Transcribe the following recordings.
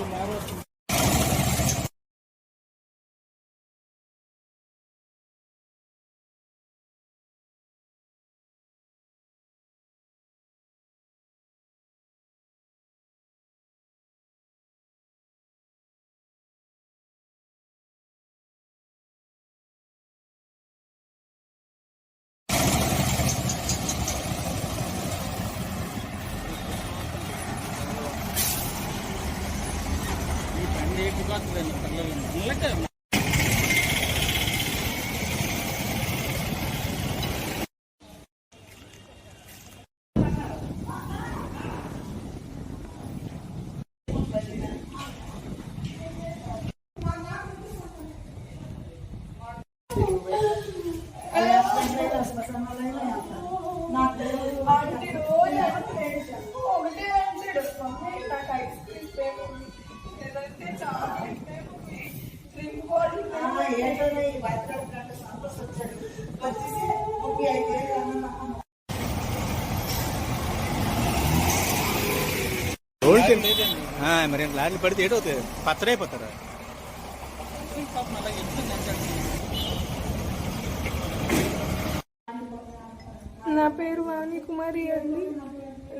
ఈ బండి ఎక్కువస్తుంది పిల్లలు ఇళ్ళకే మరి లారీలు పడితే ఏటవుతాయి పచ్చడైపోతారు నా పేరు వాణి కుమారి అండి.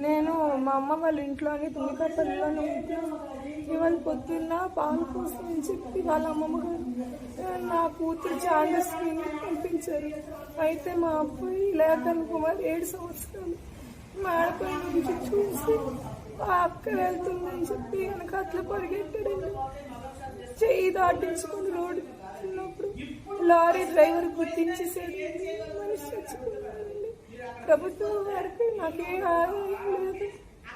నేను మా అమ్మ వాళ్ళ ఇంట్లోని తుమ్మికపల్లిలోనే ఇవాళ పొద్దున్న పాలు కోసం అని చెప్పి వాళ్ళ అమ్మమ్మ గారు నా కూతురు చాందస్కి పంపించారు. అయితే మా అబ్బాయి లేఖన్ కుమార్ ఏడు సంవత్సరాలు మేడపై నుంచి చూసి ఆ అక్క వెళ్తుందని చెప్పి వెనక అట్లా పరిగెట్టాడండి. చెయ్యి దాటించుకుని రోడ్డు ఉన్నప్పుడు లారీ డ్రైవర్ గుర్తించేసాడు మనిషి చచ్చిపోయాడండి. ప్రభుత్వం వారికి నాకేం హాని లేదు.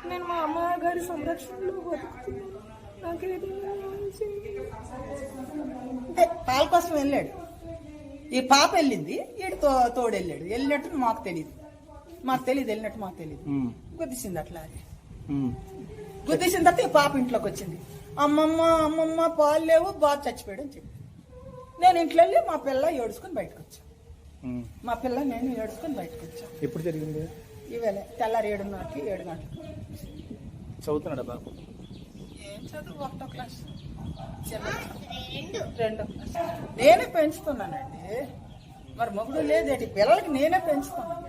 నేను మా అమ్మగారి సంరక్షణలో బతుకుతున్నాను. పాల కోసం వెళ్ళాడు. ఈ పాప వెళ్ళింది ఈడు తోడు వెళ్ళాడు వెళ్ళినట్టు మాకు తెలియదు మాకు తెలియదు వెళ్ళినట్టు మాకు తెలియదు గుద్దిసింది అట్లా అది గుద్దిసిన తర్వాత ఈ పాప ఇంట్లోకి వచ్చింది. అమ్మమ్మ అమ్మమ్మ పాలు లేవు బాగా చచ్చిపోయాడు అని చెప్పి. నేను ఇంట్లో వెళ్ళి మా పిల్ల ఏడుచుకొని బయటకు వచ్చా. మా పిల్ల నేను ఏడుచుకొని బయటకు వచ్చా. ఎప్పుడు జరిగింది? ఇవేళ తెల్లారి ఏడున్నరకి ఏడు గంటలకు చదువుతున్నాడా బాబు? ఏం చదువు? ఒకటో క్లాస్ చిన్న రెండో. క్లాస్ నేనే పెంచుతున్నానండి. మరి మొగుడు లేదేటి? పిల్లలకి నేనే పెంచుతున్నాను.